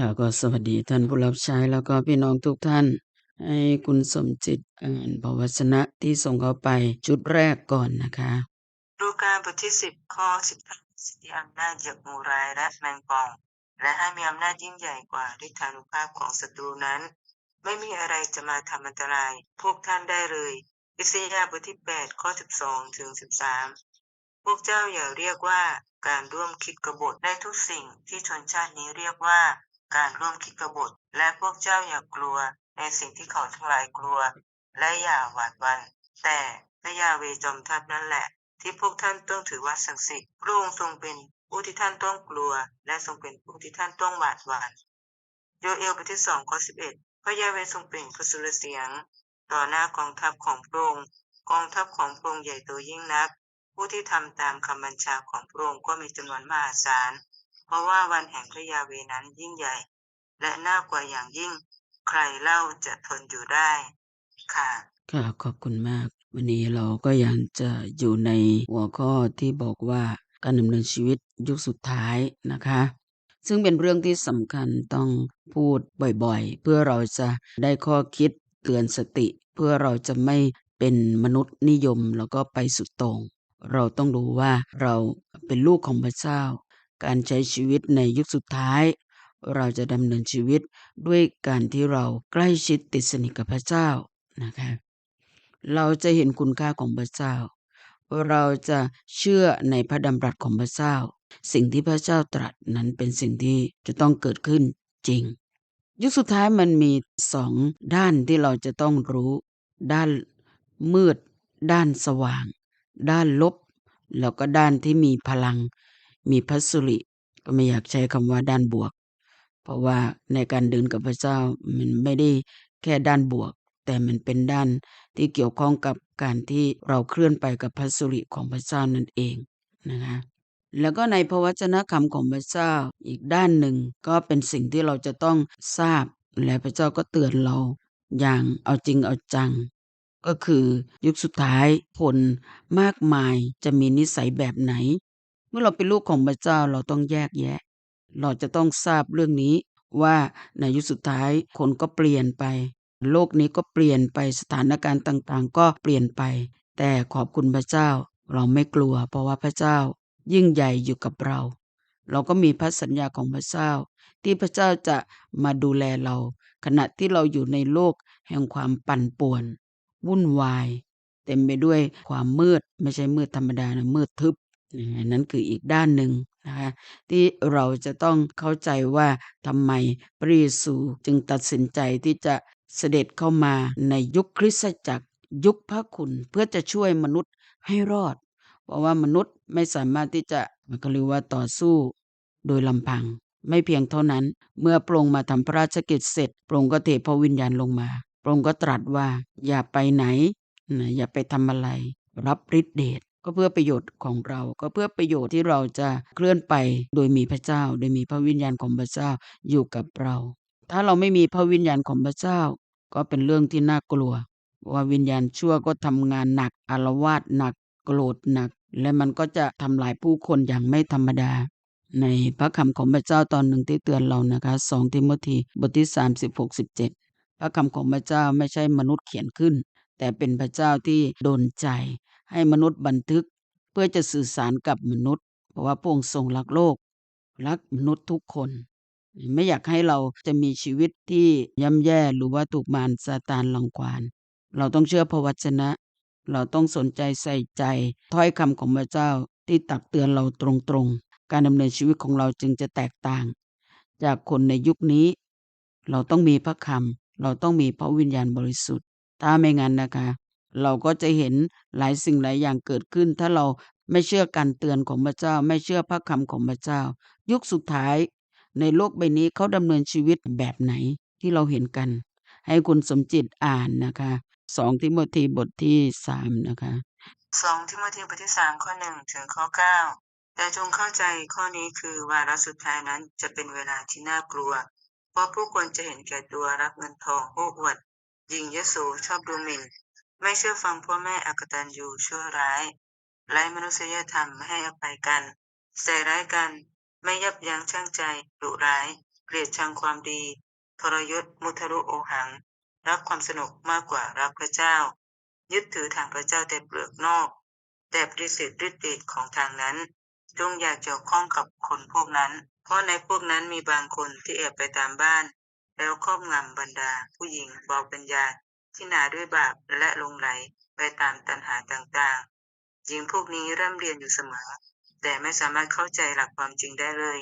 ค่ะก็สวัสดีท่านผู้รับใช้แล้วก็พี่น้องทุกท่าน ให้คุณสมจิตอ่านพระวจนะที่ส่งเข้าไปชุดแรกก่อนนะคะลูกาบทที่สิบข้อสิบสิทธิอำนาจเหยียบงูรายและแมงป่อง และให้มีอำนาจยิ่งใหญ่กว่าฤทธานุภาพของศัตรูนั้น ไม่มีอะไรจะมาทำอันตราย พวกท่านได้เลยอิสยาห์บทที่แปดข้อสิบสองถึงสิบสามพวกเจ้าอย่าเรียกว่าการร่วมคิดกบฏในทุกสิ่งที่ชนชาตินี้เรียกว่า การร่วมคิดกบฏและพวกเจ้าอย่ากลัวในสิ่งที่เขาทั้งหลายกลัว และอย่าหวาดหวันแต่พระยาเวจอมทัพนั่นแหละ ที่พวกท่านต้องถือว่าศักดิ์สิทธิ์พระองค์ทรงเป็นผู้ที่ท่านต้องกลัว และทรงเป็นผู้ที่ท่านต้องหวาดหวั่นโยเอลบทที่สองข้อสิบเอ็ดพระยาเวทรงเป็นพระสุรเสียง ต่อหน้ากองทัพของพระองค์กองทัพของพระองค์ใหญ่โตยิ่งนัก ผู้ที่ทำตามคำบัญชาของพระองค์ก็มีจำนวนมหาศาล เพราะว่าวันแห่งพระยาเวนั้นยิ่งใหญ่ และน่ากว่าอย่างยิ่ง ใครเล่าจะทนอยู่ได้ ค่ะ ค่ะ ขอบคุณมาก วันนี้เราก็ยังจะอยู่ในหัวข้อที่บอกว่าการดำเนินชีวิตยุคสุดท้ายนะคะ ซึ่งเป็นเรื่องที่สำคัญต้องพูดบ่อยๆ เพื่อเราจะได้ข้อคิดเตือนสติ เพื่อเราจะไม่เป็นมนุษย์นิยมแล้วก็ไปสุดต่งเราต้องรู้ว่าเราเป็นลูกของพระเจ้า การใช้ชีวิตในยุคสุดท้าย เราจะดำเนินชีวิตด้วยการที่เราใกล้ชิดติดสนิทกับพระเจ้านะคะเราจะเห็นคุณค่าของพระเจ้า เราจะเชื่อในพระดำรัสของพระเจ้า สิ่งที่พระเจ้าตรัสนั้นเป็นสิ่งที่จะต้องเกิดขึ้นจริง ยุคสุดท้ายมันมีสองด้านที่เราจะต้องรู้ ด้านมืด ด้านสว่าง ด้านลบ แล้วก็ด้านที่มีพลัง มีพัสริก็ไม่อยากใช้คำว่าด้านบวก เพราะว่าในการเดินกับพระเจ้ามันไม่ได้แค่ด้านบวก แต่มันเป็นด้านที่เกี่ยวข้องกับการที่เราเคลื่อนไปกับพัสริของพระเจ้านั่นเองนะคะแล้วก็ในพระวจนะคำของพระเจ้าอีกด้านหนึ่งก็เป็นสิ่งที่เราจะต้องทราบ และพระเจ้าก็เตือนเราอย่างเอาจริงเอาจัง ก็คือยุคสุดท้ายคนมากมายจะมีนิสัยแบบไหน มื่อเราเป็นลูกของพระเจ้าเราต้องแยกแยะ เราจะต้องทราบเรื่องนี้ว่าในยุคสุดท้ายคนก็เปลี่ยนไป โลกนี้ก็เปลี่ยนไปสถานการณ์ต่างๆ ก็เปลี่ยนไป แต่ขอบคุณพระเจ้า เราไม่กลัว เพราะว่าพระเจ้า ยิ่งใหญ่อยู่กับเรา เราก็มีพระสัญญาของพระเจ้า ที่พระเจ้าจะมาดูแลเรา ขณะที่เราอยู่ในโลกแห่งความปั่นป่วน วุ่นวาย เต็มไปด้วยความมืดไม่ใช่มืดธรรมดานะมืดทึบ นั่นคืออีกด้านหนึ่งนะคะที่เราจะต้องเข้าใจว่าทำไมพระเยซูจึงตัดสินใจที่จะเสด็จเข้ามาในยุคคริสตจักรยุคพระคุณเพื่อจะช่วยมนุษย์ให้รอด เพราะว่ามนุษย์ไม่สามารถที่จะมันก็เรียกว่าต่อสู้โดยลำพัง ไม่เพียงเท่านั้น เมื่อพระองค์มาทำพระราชกิจเสร็จพระองค์ก็เทพระวิญญาณลงมาพระองค์ก็ตรัสว่าอย่าไปไหนนะอย่าไปทำอะไร รับฤทธิเดช ก็เพื่อประโยชน์ของเรา ก็เพื่อประโยชน์ที่เราจะเคลื่อนไปโดยมีพระเจ้า โดยมีพระวิญญาณของพระเจ้าอยู่กับเรา ถ้าเราไม่มีพระวิญญาณของพระเจ้า ก็เป็นเรื่องที่น่ากลัว ว่าวิญญาณชั่วก็ทำงานหนักอารวาสหนักโกรธหนัก และมันก็จะทำลายผู้คนอย่างไม่ธรรมดา ในพระคำของพระเจ้าตอนหนึ่งที่เตือนเรานะคะสองทิโมธีบทที่สามสิบหกสิบเจ็ดพระคำของพระเจ้าไม่ใช่มนุษย์เขียนขึ้น แต่เป็นพระเจ้าที่โดนใจ ให้มนุษย์บันทึกเพื่อจะสื่อสารกับมนุษย์ เพราะว่าพระองค์ทรงรักโลก รักมนุษย์ทุกคน ไม่อยากให้เราจะมีชีวิตที่ย่ำแย่หรือว่าถูกมารซาตานลังควานเราต้องเชื่อพระวจนะ เราต้องสนใจใส่ใจถ้อยคำของพระเจ้าที่ตักเตือนเราตรงๆ การดำเนินชีวิตของเราจึงจะแตกต่าง จากคนในยุคนี้ เราต้องมีพระคำเราต้องมีพระวิญญาณบริสุทธิ์ ถ้าไม่งั้นนะคะ เราก็จะเห็นหลายสิ่งหลายอย่างเกิดขึ้น ถ้าเราไม่เชื่อการเตือนของพระเจ้า ไม่เชื่อพระคำของพระเจ้า ยุคสุดท้าย ในโลกใบนี้เขาดำเนินชีวิตแบบไหนที่เราเห็นกัน ให้คุณสมจิตอ่านนะคะสองทิโมธีบทที่สามนะคะสองทิโมธีบทที่สามข้อหนึ่งถึงข้อเก้าแต่จงเข้าใจข้อนี้คือวาระสุดท้ายนั้นจะเป็นเวลาที่น่ากลัว เพราะผู้คนจะเห็นแก่ตัวรักเงินทองโอ้อวดยิงยโสชอบดูหมิ่น ไม่เชื่อฟังพ่อแม่อักตันยูชั่วร้าย ไร้มนุษยธรรม ไม่ให้อภัยกัน ใส่ร้ายกัน ไม่ยับยั้งชั่งใจ ดุร้าย เกลียดชังความดี ทรยศ มุทะลุโอหัง รักความสนุกมากกว่ารักพระเจ้า ยึดถือทางพระเจ้าแต่เปลือกนอก แต่ปฏิเสธฤทธิ์เดชของทางนั้น จงอย่าเกี่ยวข้องกับคนพวกนั้น เพราะในพวกนั้นมีบางคนที่แอบไปตามบ้าน แล้วครอบงำบรรดา ผู้หญิงเบาปัญญา ที่หนาด้วยบาปและลงไหลไปตามตัณหาต่างๆ หญิงพวกนี้เริ่มเรียนอยู่เสมอ แต่ไม่สามารถเข้าใจหลักความจริงได้เลย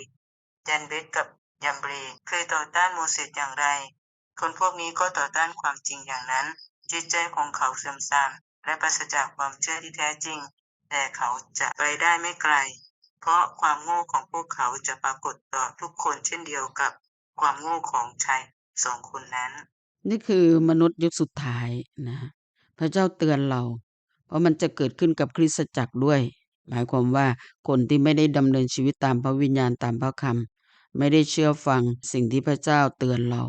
จันเบสกับยัมเบรเคยต่อต้านโมเสสอย่างไร คนพวกนี้ก็ต่อต้านความจริงอย่างนั้น จิตใจของเขาเสื่อมทรามและปราศจากความเชื่อที่แท้จริง แต่เขาจะไปได้ไม่ไกล เพราะความโง่ของพวกเขาจะปรากฏต่อทุกคนเช่นเดียวกับความโง่ของชายสองคนนั้น นี่คือมนุษย์ยุคสุดท้ายนะพระเจ้าเตือนเรา เพราะมันจะเกิดขึ้นกับคริสตจักรด้วย หมายความว่าคนที่ไม่ได้ดำเนินชีวิตตามพระวิญญาณตามพระคำไม่ได้เชื่อฟังสิ่งที่พระเจ้าเตือนเรา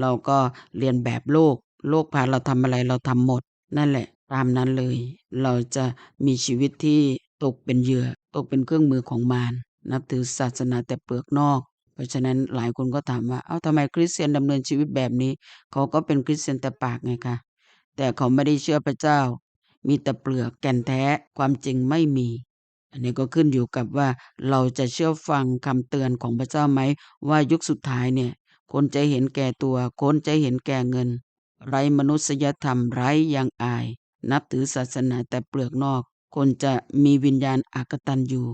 เราก็เรียนแบบโลก โลกพาเราทำอะไรเราทำหมด นั่นแหละ ตามนั้นเลย เราจะมีชีวิตที่ตกเป็นเหยื่อ ตกเป็นเครื่องมือของมารนับถือศาสนาแต่เปลือกนอก เพราะฉะนั้นหลายคนก็ถามว่า เอ้าทำไมคริสเตียนดำเนินชีวิตแบบนี้ เขาก็เป็นคริสเตียนแต่ปากไงคะ แต่เขาไม่ได้เชื่อพระเจ้า มีแต่เปลือกแก่นแท้ ความจริงไม่มี อันนี้ก็ขึ้นอยู่กับว่าเราจะเชื่อฟังคำเตือนของพระเจ้าไหม ว่ายุคสุดท้ายเนี่ย คนจะเห็นแก่ตัว คนจะเห็นแก่เงิน ไร้มนุษยธรรมไร้ยังอาย นับถือศาสนาแต่เปลือกนอก คนจะมีวิญญาณอากตันอยู่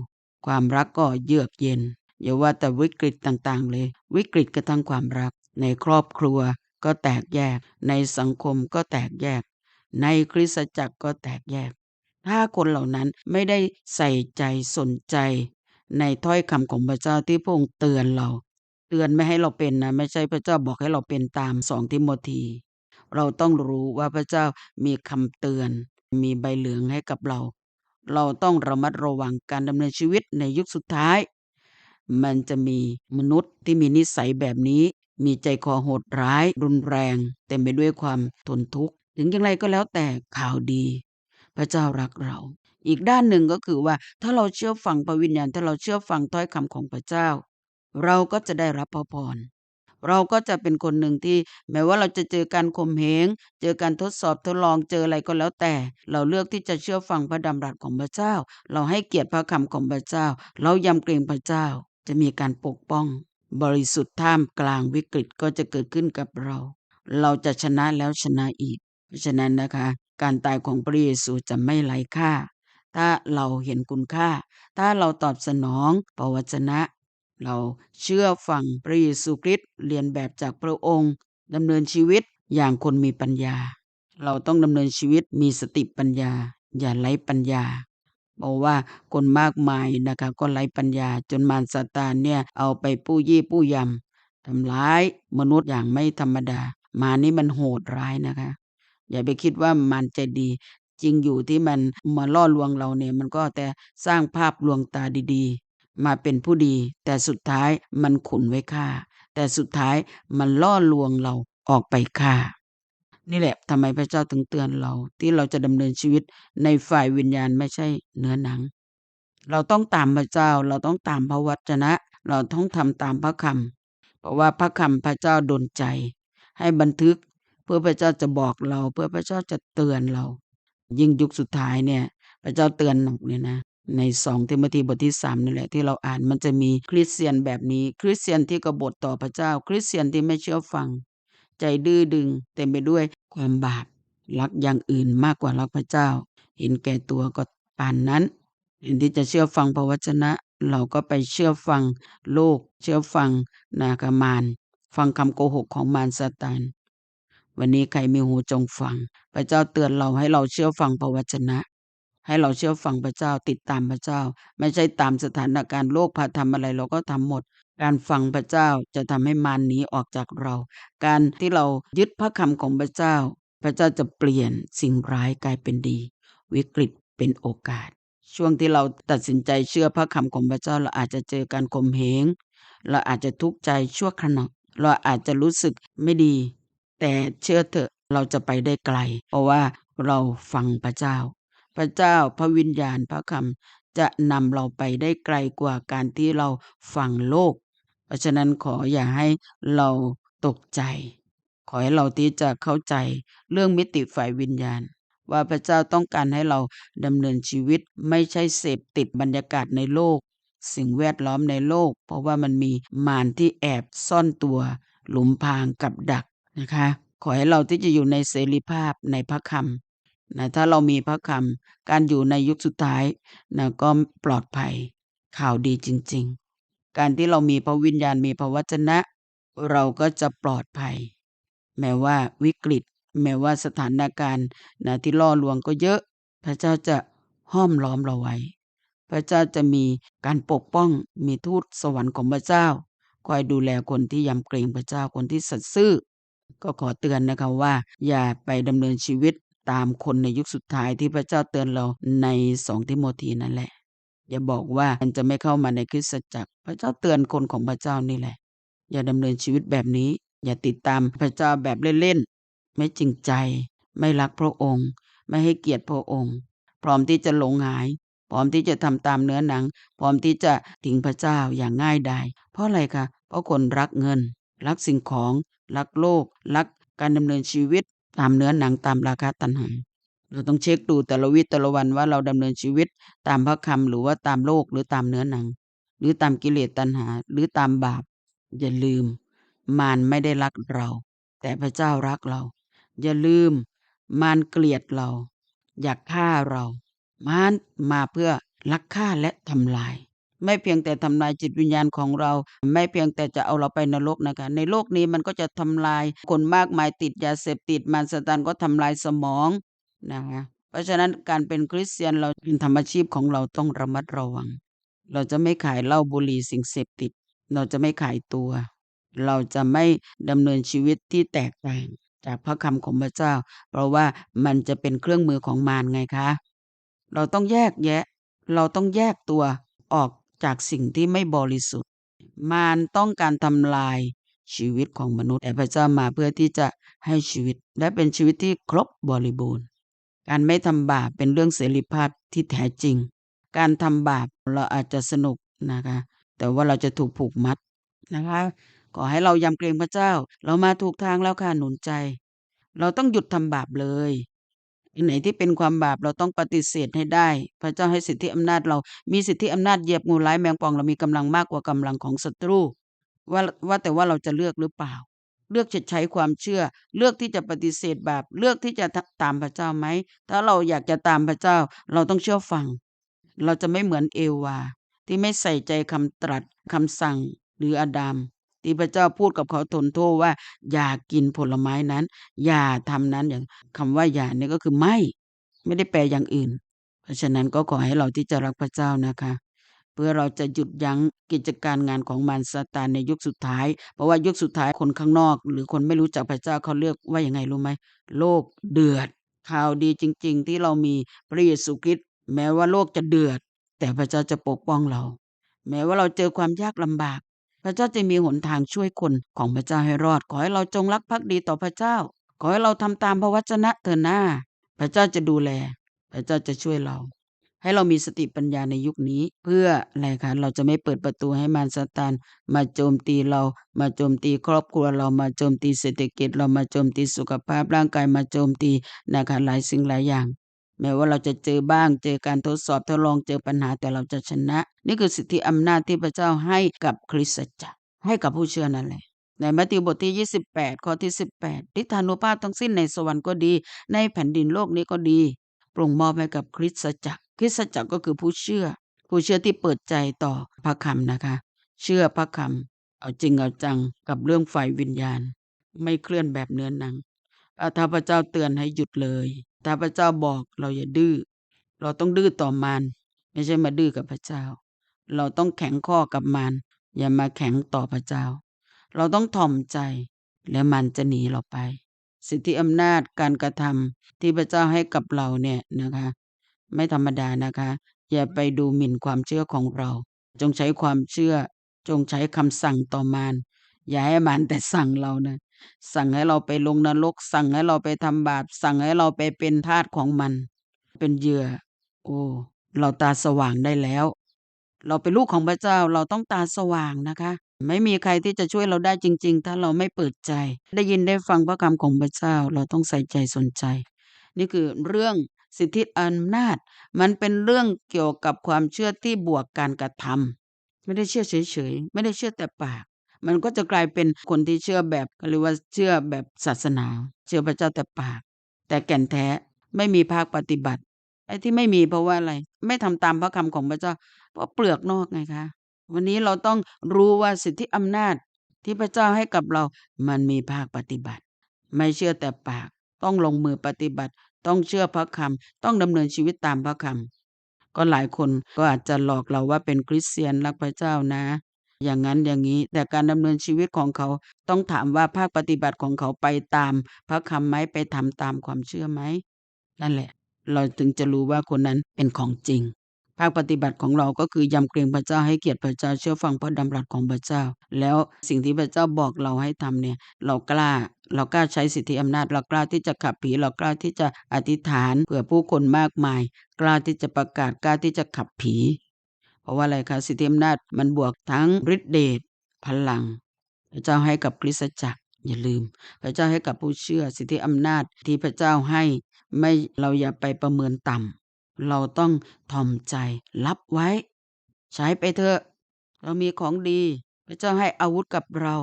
ความรักก็เยือกเย็น อย่าว่าแต่วิกฤตต่างๆ เลย วิกฤตกระทั่งความรัก ในครอบครัวก็แตกแยก ในสังคมก็แตกแยก ในคริสตจักรก็แตกแยก ถ้าคนเหล่านั้นไม่ได้ใส่ใจสนใจ ในถ้อยคำของพระเจ้าที่พระองค์เตือนเรา เตือนไม่ให้เราเป็นนะ ไม่ใช่พระเจ้าบอกให้เราเป็นตามสองทิโมธีเราต้องรู้ว่าพระเจ้ามีคำเตือน มีใบเหลืองให้กับเรา เราต้องระมัดระวังการดำเนินชีวิตในยุคสุดท้าย มันจะมีมนุษย์ที่มีนิสัยแบบนี้ มีใจคอโหดร้าย รุนแรง เต็มไปด้วยความทนทุกข์ ถึงอย่างไรก็แล้วแต่ข่าวดี พระเจ้ารักเรา อีกด้านหนึ่งก็คือว่าถ้าเราเชื่อฟังพระวิญญาณถ้าเราเชื่อฟังถ้อยคำของพระเจ้า เราก็จะได้รับพระพรเราก็จะเป็นคนหนึ่งที่แม้ว่าเราจะเจอการข่มเหง เจอการทดสอบทดลองเจออะไรก็แล้วแต่ เราเลือกที่จะเชื่อฟังพระดำรัสของพระเจ้า เราให้เกียรติพระคำของพระเจ้า เรายำเกรงพระเจ้า จะมีการปกป้อง บริสุทธิ์ท่ามกลางวิกฤตก็จะเกิดขึ้นกับเรา เราจะชนะแล้วชนะอีก เพราะฉะนั้นนะคะ การตายของพระเยซูจะไม่ไร้ค่า ถ้าเราเห็นคุณค่า ถ้าเราตอบสนองพระวจนะ เราเชื่อฟังพระเยซูคริสต์เรียนแบบจากพระองค์ดำเนินชีวิตอย่างคนมีปัญญา เราต้องดำเนินชีวิตมีสติปัญญา อย่าไร้ปัญญา เพราะว่าคนมากมายนะคะก็ไร้ปัญญาจนมารซาตานเนี่ยเอาไปปู้ยี่ปู้ยำทำร้ายมนุษย์อย่างไม่ธรรมดา มานี่มันโหดร้ายนะคะ อย่าไปคิดว่ามันใจดี จริงอยู่ที่มันมาล่อลวงเราเนี่ยมันก็แต่สร้างภาพลวงตาดีๆ มาเป็นผู้ดี แต่สุดท้ายมันขุนไว้ฆ่า แต่สุดท้ายมันล่อลวงเราออกไปฆ่า นี่แหละทำไมพระเจ้าถึงเตือนเรา ที่เราจะดำเนินชีวิตในฝ่ายวิญญาณไม่ใช่เนื้อหนัง เราต้องตามพระเจ้าเราต้องตามพระวจนะ เราต้องทำตามพระคำเพราะว่าพระคำพระเจ้าดลใจ ให้บันทึกเพื่อพระเจ้าจะบอกเรา เพื่อพระเจ้าจะเตือนเรา ยิ่งยุคสุดท้ายเนี่ย พระเจ้าเตือนหนักเลยนะในสองเทมธีบทที่สามนี่แหละที่เราอ่านมันจะมีคริสเตียนแบบนี้ คริสเตียนที่กบฏต่อพระเจ้า คริสเตียนที่ไม่เชื่อฟัง ใจดื้อดึงเต็มไปด้วยความบาปรักอย่างอื่นมากกว่ารักพระเจ้า เห็นแก่ตัวก็ปานนั้นเห็นที่จะเชื่อฟังพระวจนะ เราก็ไปเชื่อฟังโลก เชื่อฟังนากามาน ฟังคำโกหกของมารซาตานวันนี้ใครมีหูจงฟัง พระเจ้าเตือนเราให้เราเชื่อฟังพระวจนะ ให้เราเชื่อฟังพระเจ้าติดตามพระเจ้า ไม่ใช่ตามสถานการณ์โลกพาทำอะไรเราก็ทำหมด การฟังพระเจ้าจะทำให้มารหนีออกจากเรา การที่เรายึดพระคำของพระเจ้า พระเจ้าจะเปลี่ยนสิ่งร้ายกลายเป็นดี วิกฤตเป็นโอกาส ช่วงที่เราตัดสินใจเชื่อพระคำของพระเจ้าเราอาจจะเจอการข่มเหงเราอาจจะทุกข์ใจชั่วขณะเราอาจจะรู้สึกไม่ดี แต่เชื่อเถอะเราจะไปได้ไกล เพราะว่าเราฟังพระเจ้า พระเจ้าพระวิญญาณพระคำจะนำเราไปได้ไกลกว่าการที่เราฟังโลก ราะฉะนั้นขออย่าให้เราตกใจ ขอให้เราที่จะเข้าใจเรื่องมิติฝ่ายวิญญาณ ว่าพระเจ้าต้องการให้เราดำเนินชีวิตไม่ใช่เสพติดบรรยากาศในโลก สิ่งแวดล้อมในโลก เพราะว่ามันมีมารที่แอบซ่อนตัว หลุมพรางกับดักนะคะ ขอให้เราที่จะอยู่ในเสรีภาพในพระคำนะถ้าเรามีพระคำการอยู่ในยุคสุดท้ายนะก็ปลอดภัยข่าวดีจริง ๆ การที่เรามีพระวิญญาณมีพระวจนะ เราก็จะปลอดภัย แม้ว่าวิกฤต แม้ว่าสถานการณ์นะที่ล่อลวงก็เยอะ พระเจ้าจะห้อมล้อมเราไว้ พระเจ้าจะมีการปกป้องมีทูตสวรรค์ของพระเจ้า คอยดูแลคนที่ยำเกรงพระเจ้าคนที่สัตย์ซื่อ ก็ขอเตือนนะคะว่า อย่าไปดำเนินชีวิตตามคนในยุคสุดท้ายที่พระเจ้าเตือนเราในสองทิโมธีนั่นแหละ อย่าบอกว่ามันจะไม่เข้ามาในคริสตจักร พระเจ้าเตือนคนของพระเจ้านี่แหละ อย่าดำเนินชีวิตแบบนี้ อย่าติดตามพระเจ้าแบบเล่นๆไม่จริงใจ ไม่รักพระองค์ ไม่ให้เกียรติพระองค์ พร้อมที่จะหลงหาย พร้อมที่จะทำตามเนื้อหนัง พร้อมที่จะทิ้งพระเจ้าอย่างง่ายดายเพราะอะไรคะเพราะคนรักเงิน รักสิ่งของ รักโลก รักการดำเนินชีวิตตามเนื้อหนังตามราคาตัณหา เราต้องเช็คดูแต่ละวิแต่ละวันว่าเราดำเนินชีวิตตามพระคำหรือว่าตามโลกหรือตามเนื้อหนัง หรือตามกิเลสตัณหา หรือตามบาป อย่าลืม มารไม่ได้รักเรา แต่พระเจ้ารักเรา อย่าลืม มารเกลียดเรา อยากฆ่าเรา มารมาเพื่อลักฆ่าและทำลาย ไม่เพียงแต่ทำลายจิตวิญญาณของเรา ไม่เพียงแต่จะเอาเราไปนรกนะคะ ในโลกนี้มันก็จะทำลายคนมากมายติดยาเสพติดมารสตานก็ทำลายสมอง นะคะเพราะฉะนั้นการเป็นคริสเตียนเราเป็นธรรมชีพของเราต้องระมัดระวัง เราจะไม่ขายเหล้าบุหรี่สิ่งเสพติด เราจะไม่ขายตัว เราจะไม่ดำเนินชีวิตที่แตกต่างจากพระคำของพระเจ้า เพราะว่ามันจะเป็นเครื่องมือของมารไงคะ เราต้องแยกแยะ เราต้องแยกตัวออกจากสิ่งที่ไม่บริสุทธิ์ มารต้องการทำลายชีวิตของมนุษย์แต่พระเจ้ามาเพื่อที่จะให้ชีวิตและเป็นชีวิตที่ครบบริบูรณ์ การไม่ทำบาปเป็นเรื่องเสรีภาพที่แท้จริง การทำบาปเราอาจจะสนุกนะคะ แต่ว่าเราจะถูกผูกมัดนะคะ ขอให้เรายำเกรงพระเจ้า เรามาถูกทางแล้วค่ะหนุนใจ เราต้องหยุดทำบาปเลยอันไหนที่เป็นความบาปเราต้องปฏิเสธให้ได้ พระเจ้าให้สิทธิอำนาจเรา มีสิทธิอำนาจเหยียบงูร้ายแมงป่องเรามีกำลังมากกว่ากำลังของศัตรูว่าว่าแต่ว่าเราจะเลือกหรือเปล่า เลือกจะใช้ความเชื่อ เลือกที่จะปฏิเสธบาปเลือกที่จะตามพระเจ้าไหม ถ้าเราอยากจะตามพระเจ้า เราต้องเชื่อฟัง เราจะไม่เหมือนเอวา ที่ไม่ใส่ใจคำตรัสคำสั่งหรืออาดัมที่พระเจ้าพูดกับเขาทนโทษว่า อย่ากินผลไม้นั้น อย่าทำนั้นอย่างคำว่าอย่าเนี่ยก็คือไม่ ไม่ได้แปลอย่างอื่น เพราะฉะนั้นก็ขอให้เราที่จะรักพระเจ้านะคะ เพื่อเราจะหยุดยั้งกิจการงานของมารซาตานในยุคสุดท้าย เพราะว่ายุคสุดท้ายคนข้างนอก หรือคนไม่รู้จักพระเจ้าเขาเลือกว่ายังไงรู้ไหมโลกเดือด ข่าวดีจริง ๆ ที่เรามีพระเยซูคริสต์แม้ว่าโลกจะเดือด แต่พระเจ้าจะปกป้องเรา แม้ว่าเราเจอความยากลำบาก พระเจ้าจะมีหนทางช่วยคนของพระเจ้าให้รอด ขอให้เราจงรักภักดีต่อพระเจ้า ขอให้เราทำตามพระวจนะเถิดหน้า พระเจ้าจะดูแล พระเจ้าจะช่วยเรา ให้เรามีสติปัญญาในยุคนี้ เพื่ออะไรคะเราจะไม่เปิดประตูให้มารซาตานมาโจมตีเรา มาโจมตีครอบครัวเรามาโจมตีเศรษฐกิจ เรามาโจมตีสุขภาพร่างกายมาโจมตีนะคะหลายสิ่งหลายอย่าง แม้ว่าเราจะเจอบ้างเจอการทดสอบทดลองเจอปัญหาแต่เราจะชนะ นี่คือสิทธิอำนาจที่พระเจ้าให้กับคริสตจักรให้กับผู้เชื่อนั่นแหละในมัทธิวบทที่ 28 ข้อที่ 18ทิฏฐานุภาพทั้งสิ้นในสวรรค์ก็ดี ในแผ่นดินโลกนี้ก็ดีปร่งมอบให้กับคริสตจักร คริสตจักรก็คือผู้เชื่อ ผู้เชื่อที่เปิดใจต่อพระคำนะคะ เชื่อพระคำเอาจริงเอาจังกับเรื่องฝ่ายวิญญาณ ไม่เคลื่อนแบบเนื้อหนังถ้าพระเจ้าเตือนให้หยุดเลยถ้าพระเจ้าบอกเราอย่าดื้อเราต้องดื้อต่อมารไม่ใช่มาดื้อกับพระเจ้า เราต้องแข็งข้อกับมารอย่ามาแข็งต่อพระเจ้า เราต้องถ่อมใจแล้วมันจะหนีเราไป สิทธิอำนาจการกระทำที่พระเจ้าให้กับเราเนี่ยนะคะ ไม่ธรรมดานะคะ อย่าไปดูหมิ่นความเชื่อของเรา จงใช้ความเชื่อ จงใช้คำสั่งต่อมารอย่าให้มันแต่สั่งเรานะสั่งให้เราไปลงนรก สั่งให้เราไปทำบาป สั่งให้เราไปเป็นทาสของมัน เป็นเหยื่อ โอ้เราตาสว่างได้แล้ว เราเป็นลูกของพระเจ้าเราต้องตาสว่างนะคะ ไม่มีใครที่จะช่วยเราได้จริง ๆ ถ้าเราไม่เปิดใจ ได้ยินได้ฟังพระคำของพระเจ้า เราต้องใส่ใจสนใจ นี่คือเรื่อง สิทธิอำนาจ มันเป็นเรื่องเกี่ยวกับความเชื่อที่บวกการกระทำไม่ได้เชื่อเฉยๆ ไม่ได้เชื่อแต่ปาก มันก็จะกลายเป็นคนที่เชื่อแบบเรียกว่าเชื่อแบบศาสนา เชื่อพระเจ้าแต่ปาก แต่แก่นแท้ไม่มีภาคปฏิบัติไอ้ที่ไม่มีเพราะว่าอะไร ไม่ทำตามพระคำของพระเจ้า เพราะเปลือกนอกไงคะ วันนี้เราต้องรู้ว่าสิทธิอำนาจที่พระเจ้าให้กับเรา มันมีภาคปฏิบัติ ไม่เชื่อแต่ปาก ต้องลงมือปฏิบัติ ต้องเชื่อพระคำต้องดำเนินชีวิตตามพระคำก็หลายคนก็อาจจะหลอกเราว่าเป็นคริสเตียนรักพระเจ้านะ อย่างนั้นอย่างนี้แต่การดำเนินชีวิตของเขาต้องถามว่าภาคปฏิบัติของเขาไปตาม พระคำไหมไปทำตามความเชื่อไหมนั่นแหละ เราถึงจะรู้ว่าคนนั้นเป็นของจริง ภาคปฏิบัติของเราก็คือยำเกรงพระเจ้าให้เกียรติพระเจ้าเชื่อฟังพระดำรัสของพระเจ้า แล้วสิ่งที่พระเจ้าบอกเราให้ทำเนี่ยเรากล้าเรากล้าใช้สิทธิอำนาจ เรากล้าที่จะขับผีเรากล้าที่จะอธิษฐานเผื่อผู้คนมากมาย กล้าที่จะประกาศกล้าที่จะขับผี เพราะว่าอะไรคะสิทธิอำนาจมันบวกทั้งฤทธิเดชพลัง พระเจ้าให้กับคริสตจักรอย่าลืม พระเจ้าให้กับผู้เชื่อสิทธิอำนาจที่พระเจ้าให้ไม่เราอย่าไปประเมินต่ำ เราต้องทอมใจรับไว้ ใช้ไปเถอะ เรามีของดี พระเจ้าให้อาวุธกับเรา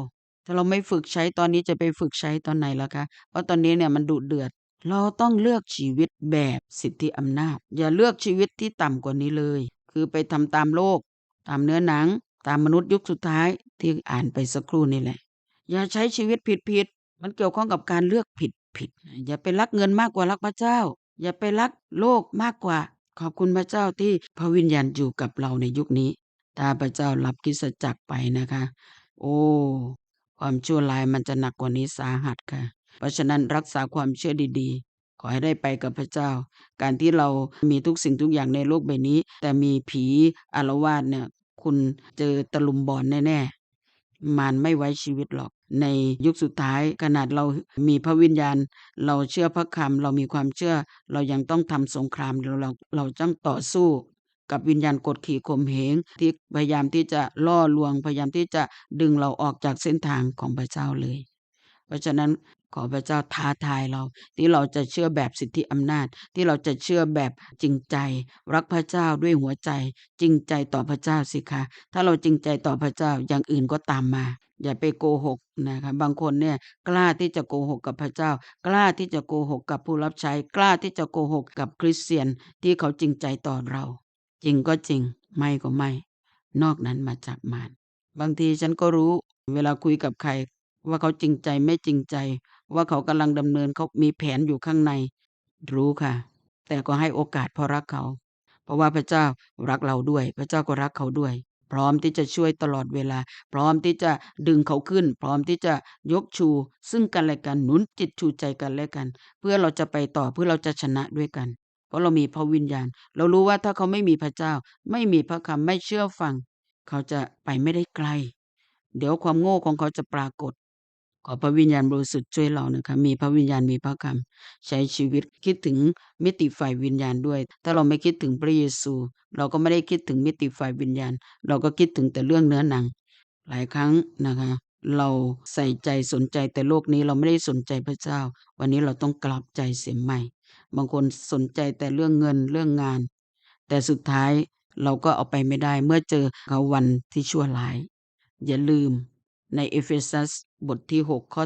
ถ้าเราไม่ฝึกใช้ตอนนี้จะไปฝึกใช้ตอนไหนล่ะคะ เพราะตอนนี้เนี่ยมันดุเดือด เราต้องเลือกชีวิตแบบสิทธิอำนาจ อย่าเลือกชีวิตที่ต่ำกว่านี้เลย คือไปทำตามโลก ตามเนื้อหนัง ตามมนุษย์ยุคสุดท้ายที่อ่านไปสักครู่นี่แหละ อย่าใช้ชีวิตผิดๆมันเกี่ยวข้องกับการเลือกผิดผิด อย่าไปรักเงินมากกว่ารักพระเจ้า อย่าไปรักโลกมากกว่า ขอบคุณพระเจ้าที่พระวิญญาณอยู่กับเราในยุคนี้ถ้าพระเจ้ารับคริสจักรไปนะคะ โอ้ความชั่วร้ายมันจะหนักกว่านี้สาหัสค่ะ เพราะฉะนั้นรักษาความเชื่อดีๆ ขอให้ได้ไปกับพระเจ้า การที่เรามีทุกสิ่งทุกอย่างในโลกใบนี้ แต่มีผีอารวาสเนี่ย คุณเจอตะลุมบอลแน่ๆ มันไม่ไว้ชีวิตหรอก ในยุคสุดท้ายขนาดเรามีพระวิญญาณ เราเชื่อพระคำเรามีความเชื่อ เรายังต้องทำสงครามเราเราเราต้องต่อสู้กับวิญญาณกดขี่ข่มเหงที่พยายามที่จะล่อลวงพยายามที่จะดึงเราออกจากเส้นทางของพระเจ้าเลย เพราะฉะนั้น ขอพระเจ้าท้าทายเราที่เราจะเชื่อแบบสิทธิอำนาจ ที่เราจะเชื่อแบบจริงใจ รักพระเจ้าด้วยหัวใจ จริงใจต่อพระเจ้าสิคะถ้าเราจริงใจต่อพระเจ้าอย่างอื่นก็ตามมา อย่าไปโกหกนะคะบางคนเนี่ยกล้าที่จะโกหกกับพระเจ้า กล้าที่จะโกหกกับผู้รับใช้ กล้าที่จะโกหกกับคริสเตียนที่เขาจริงใจต่อเรา จริงก็จริงไม่ก็ไม่ นอกนั้นมาจากมารบางทีฉันก็รู้เวลาคุยกับใคร ว่าเขาจริงใจไม่จริงใจ ว่าเขากำลังดำเนินเขามีแผนอยู่ข้างใน รู้ค่ะ แต่ก็ให้โอกาสเพราะรักเขา เพราะว่าพระเจ้ารักเราด้วย พระเจ้าก็รักเขาด้วย พร้อมที่จะช่วยตลอดเวลา พร้อมที่จะดึงเขาขึ้น พร้อมที่จะยกชู ซึ่งกันและกันหนุนจิตชูใจกันและกัน เพื่อเราจะไปต่อเพื่อเราจะชนะด้วยกัน เพราะเรามีพระวิญญาณ เรารู้ว่าถ้าเขาไม่มีพระเจ้า ไม่มีพระคำไม่เชื่อฟัง เขาจะไปไม่ได้ไกลเดี๋ยวความโง่ของเขาจะปรากฏ ขอพระวิญญาณบริสุทธิ์ช่วยเรานะคะ มีพระวิญญาณมีพระคำใช้ชีวิตคิดถึงมิติฝ่ายวิญญาณด้วย ถ้าเราไม่คิดถึงพระเยซู เราก็ไม่ได้คิดถึงมิติฝ่ายวิญญาณ เราก็คิดถึงแต่เรื่องเนื้อหนัง หลายครั้งนะคะ เราใส่ใจสนใจแต่โลกนี้เราไม่ได้สนใจพระเจ้า วันนี้เราต้องกลับใจเสียใหม่ บางคนสนใจแต่เรื่องเงินเรื่องงาน แต่สุดท้ายเราก็เอาไปไม่ได้เมื่อเจอเขาวันที่ชั่วร้าย อย่าลืมในเอเฟซัส บทที่ 6 ข้อ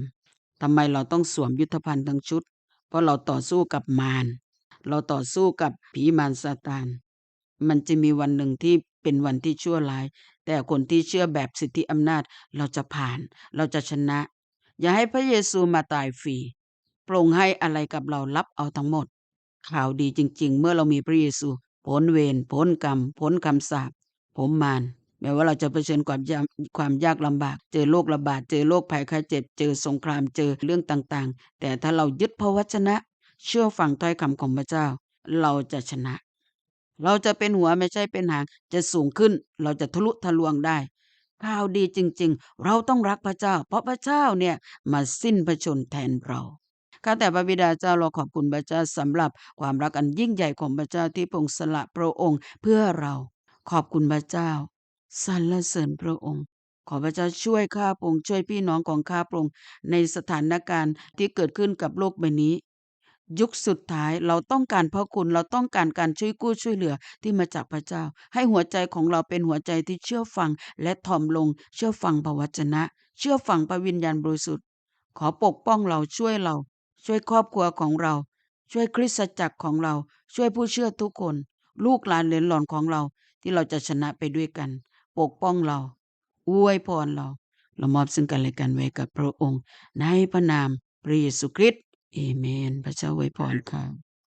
13ทำไมเราต้องสวมยุทธภัณฑ์ทั้งชุด เพราะเราต่อสู้กับมาร เราต่อสู้กับผีมารซาตาน มันจะมีวันหนึ่งที่เป็นวันที่ชั่วร้าย แต่คนที่เชื่อแบบสิทธิอำนาจเราจะผ่าน เราจะชนะ อย่าให้พระเยซูมาตายฟรีโปร่งให้อะไรกับเรารับเอาทั้งหมด ข่าวดีจริง ๆ เมื่อเรามีพระเยซู พ้นเวรพ้นกรรม พ้นคำสาปผมมาร แม้ว่าเราจะเผชิญความยากความยากลำบาก เจอโรคระบาด เจอโรคภัยไข้เจ็บ เจอสงคราม เจอเรื่องต่างๆ แต่ถ้าเรายึดพระวจนะ เชื่อฟังถ้อยคำของพระเจ้า เราจะชนะ เราจะเป็นหัวไม่ใช่เป็นหาง จะสูงขึ้น เราจะทะลุทะลวงได้ข่าวดีจริง ๆ เราต้องรักพระเจ้า เพราะพระเจ้าเนี่ยมาสิ้นพระชนแทนเราข้าแต่พระบิดาเจ้าเราขอบคุณพระเจ้าสำหรับความรักอันยิ่งใหญ่ของพระเจ้าที่พงสละพระองค์เพื่อเรา ขอบคุณพระเจ้า สรรเสริญพระองค์ ขอพระเจ้าช่วยข้าพงค์ช่วยพี่น้องของข้าพงค์ในสถานการณ์ที่เกิดขึ้นกับโลกใบนี้ ยุคสุดท้ายเราต้องการพระคุณเราต้องการการช่วยกู้ช่วยเหลือที่มาจากพระเจ้า ให้หัวใจของเราเป็นหัวใจที่เชื่อฟังและถ่อมลง เชื่อฟังพระวจนะ เชื่อฟังพระวิญญาณบริสุทธิ์ ขอปกป้องเราช่วยเรา ช่วยครอบครัวของเรา ช่วยคริสตจักรของเรา ช่วยผู้เชื่อทุกคน ลูกหลานเหลนหลอนของเราที่เราจะชนะไปด้วยกัน ปกป้องเรา อวยพรเรา เรามอบซึ่งกันและกันไว้กับพระองค์ ในพระนามพระเยซูคริสต์เอเมน พระเจ้าอวยพรค่ะ